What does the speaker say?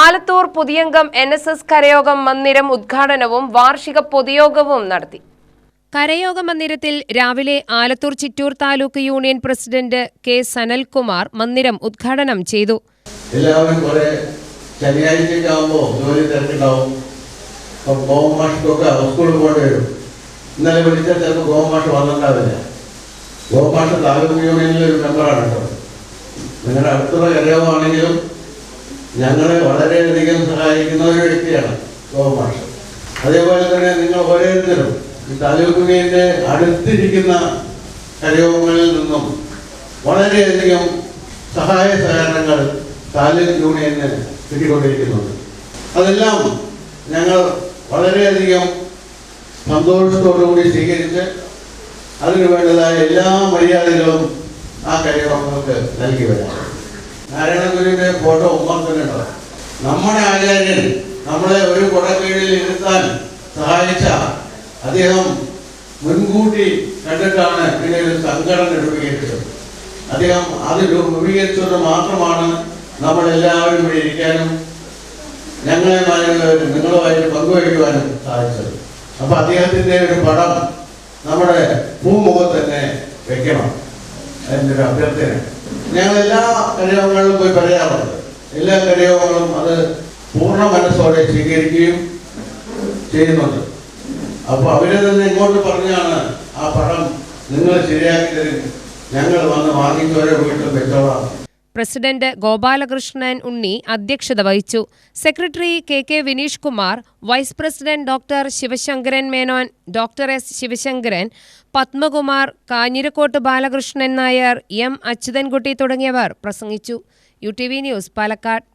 Alathur Puthiyangam N S S കരയോഗം മന്ദിരം ഉദ്ഘാടനവും വാർഷിക പൊതുയോഗവും നടത്തി. കരയോഗ മന്ദിരത്തിൽ രാവിലെ Alathur Chittur taluk union president K Sanalkumar മന്ദിരം ഉദ്ഘാടനം ചെയ്തു. എല്ലാവരും കുറെ ശനിയാഴ്ചയൊക്കെ ആകുമ്പോൾ ജോലി തിരക്കുണ്ടാവും. അപ്പം ഗോമാഷൊക്കെ സ്കൂളിൽ പോകേണ്ടി വരും ഇന്നലെ വിളിച്ചാൽ ചിലപ്പോൾ ഗോമാഷ് വന്നിട്ടുണ്ടാവില്ല. ഗോമാഷ് താലൂക്ക് യൂണിയനിലെ ഒരു മെമ്പറാണ് കേട്ടോ നിങ്ങളുടെ അടുത്തുള്ള കരയോഗമാണെങ്കിലും ഞങ്ങളെ വളരെയധികം സഹായിക്കുന്ന ഒരു വ്യക്തിയാണ് ഗോമാഷ് അതേപോലെ തന്നെ നിങ്ങൾ ഓരോരുത്തരും ഈ താലൂക്കുകയിന്റെ അടുത്തിരിക്കുന്ന കരയോഗങ്ങളിൽ നിന്നും വളരെയധികം സഹായ സഹകരണങ്ങൾ താലൂക്ക് യൂണിയന് കിട്ടിക്കൊണ്ടിരിക്കുന്നുണ്ട്. അതെല്ലാം ഞങ്ങൾ വളരെയധികം സന്തോഷത്തോടുകൂടി സ്വീകരിച്ച് അതിനു വേണ്ടതായ എല്ലാ മര്യാദകളും ആ കരയോഗങ്ങൾക്ക് നൽകി വരാം. നാരായണഗുരുവിന്റെ ഫോട്ടോ ഉമ്മർത്തുന്നുണ്ടോ നമ്മുടെ ആചാര്യൻ നമ്മളെ ഒരു കുടക്കീഴിൽ ഇരുത്താൻ സഹായിച്ച അദ്ദേഹം മുൻകൂട്ടി കണ്ടിട്ടാണ് പിന്നെ ഒരു സംഘടന രൂപീകരിച്ചത്. അദ്ദേഹം അത് രൂപീകരിച്ചത് മാത്രമാണ് നമ്മൾ എല്ലാവരും ഇവിടെ ഇരിക്കാനും ഞങ്ങളെ നിങ്ങളുമായിട്ട് പങ്കുവയ്ക്കുവാനും സാധിച്ചത്. അപ്പൊ അദ്ദേഹത്തിന്റെ ഒരു പടം നമ്മുടെ ഭൂമുഖത്ത് തന്നെ വെക്കണം. അതിന്റെ ഒരു അഭ്യർത്ഥന. ഞങ്ങൾ എല്ലാ കരയോഗങ്ങളിലും പോയി പറയാറുണ്ട്. എല്ലാ കരയോഗങ്ങളും അത് പൂർണ മനസ്സോടെ സ്വീകരിക്കുകയും ചെയ്യുന്നുണ്ട്. അപ്പൊ അവരെ തന്നെ ഇങ്ങോട്ട് പറഞ്ഞാണ് ആ പടം നിങ്ങൾ ശരിയാക്കി തരും ഞങ്ങൾ വന്ന് വാങ്ങിച്ചവരെ വീട്ടിൽ വെച്ചോളാം. പ്രസിഡന്റ് ഗോപാലകൃഷ്ണൻ ഉണ്ണി അധ്യക്ഷത വഹിച്ചു. Secretary K K Vineesh Kumar vice president doctor Sivasankaran Menon doctor S Sivasankaran Padmakumar Kanjirakkottu Balakrishnan Nair M Achuthankutty തുടങ്ങിയവർ പ്രസംഗിച്ചു. U T V news Palakkad.